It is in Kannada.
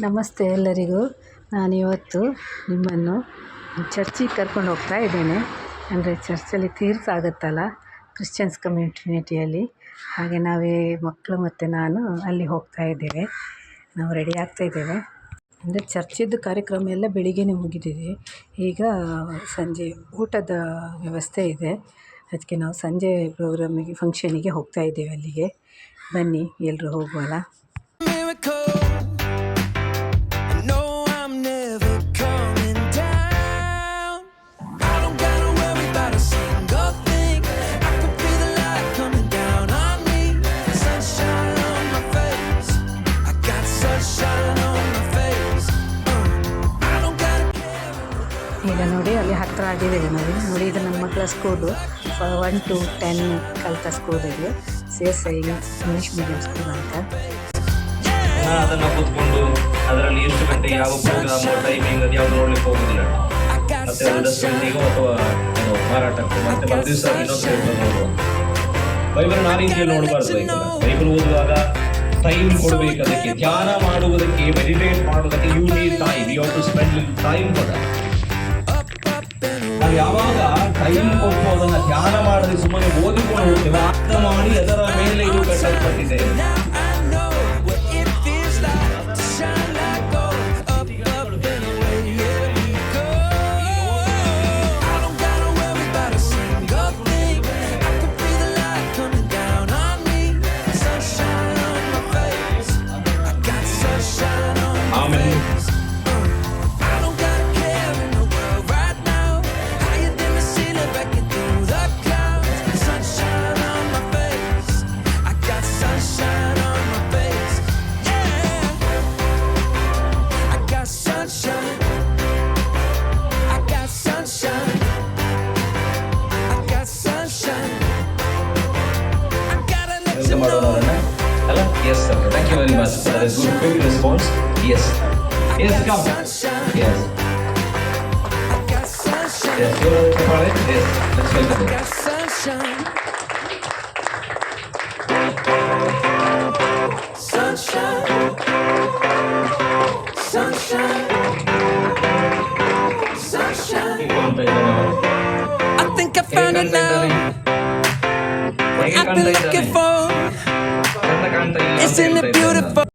ನಮಸ್ತೆ ಎಲ್ಲರಿಗೂ. ನಾನು ಇವತ್ತು ನಿಮ್ಮನ್ನು ಚರ್ಚಿಗೆ ಕರ್ಕೊಂಡು ಹೋಗ್ತಾ ಇದ್ದೇನೆ. ಅಂದರೆ ಚರ್ಚಲ್ಲಿ ತೀರ್ಥ ಆಗುತ್ತಲ್ಲ ಕ್ರಿಶ್ಚಿಯನ್ಸ್ ಕಮ್ಯುನಿಟಿಯಲ್ಲಿ ಹಾಗೆ ನಾವೇ ಮಕ್ಕಳು ಮತ್ತು ನಾನು ಅಲ್ಲಿ ಹೋಗ್ತಾ ಇದ್ದೇವೆ. ನಾವು ರೆಡಿ ಆಗ್ತಾ ಇದ್ದೇವೆ. ಅಂದರೆ ಚರ್ಚಿದ್ದು ಕಾರ್ಯಕ್ರಮ ಎಲ್ಲ ಬೆಳಿಗ್ಗೆನೇ ಮುಗಿದಿದೆ. ಈಗ ಸಂಜೆ ಊಟದ ವ್ಯವಸ್ಥೆ ಇದೆ. ಅದಕ್ಕೆ ನಾವು ಸಂಜೆ ಪ್ರೋಗ್ರಾಮಿಗೆ ಫಂಕ್ಷನಿಗೆ ಹೋಗ್ತಾ ಇದ್ದೇವೆ ಅಲ್ಲಿಗೆ. ಬನ್ನಿ ಎಲ್ಲರೂ ಹೋಗುವಲ್ಲ? ಈಗ ನೋಡಿ, ಅಲ್ಲಿ ಹತ್ತಿರ ಆಗಿದೆ ನೋಡಿ. ನೋಡಿ, ಇದು ನಮ್ಮ ಮಕ್ಕಳ ಸ್ಕೂಲು ಒನ್ ಟು ಟೆನ್ ಕಲಿತ ಸ್ಕೂಲ್ ಇದು. S I English medium school ಅಂತ. ಅದರಲ್ಲಿ ಎಷ್ಟು ಟೈಮಿಂಗ್ ಅದು ನೋಡ್ಲಿಕ್ಕೆ ಮತ್ತೆ ದಿವಸ ಓದುವಾಗ ಟೈಮ್ ಕೊಡಬೇಕು ಅದಕ್ಕೆ. ಧ್ಯಾನ ಮಾಡುವುದಕ್ಕೆ ಮೆಡಿಟೇಟ್ ಮಾಡುವುದಕ್ಕೆ you need time you to spend time ಕೊಡ ನಾವು ಯಾವಾಗ ಟೈಮ್ ಕೊಟ್ಟು ಅದನ್ನ ಧ್ಯಾನ ಮಾಡದೆ ಸುಮ್ಮನೆ ಓದಿಕೊಂಡು ಹೋಗ್ತೇವೆ. ಅರ್ಥ ಮಾಡಿ ಅದರ ಮೇಲೆ ಇದು ಕಟ್ಟಲ್ಪಟ್ಟಿದೆ. Yes, sir. Thank you very much. That is good quick response. Yes. Yes, come. Yes. Yes, you want to it? Yes. Let's welcome it. Sunshine. Sunshine. Sunshine. I think I found it now. What I've been looking for. It's in the beautiful?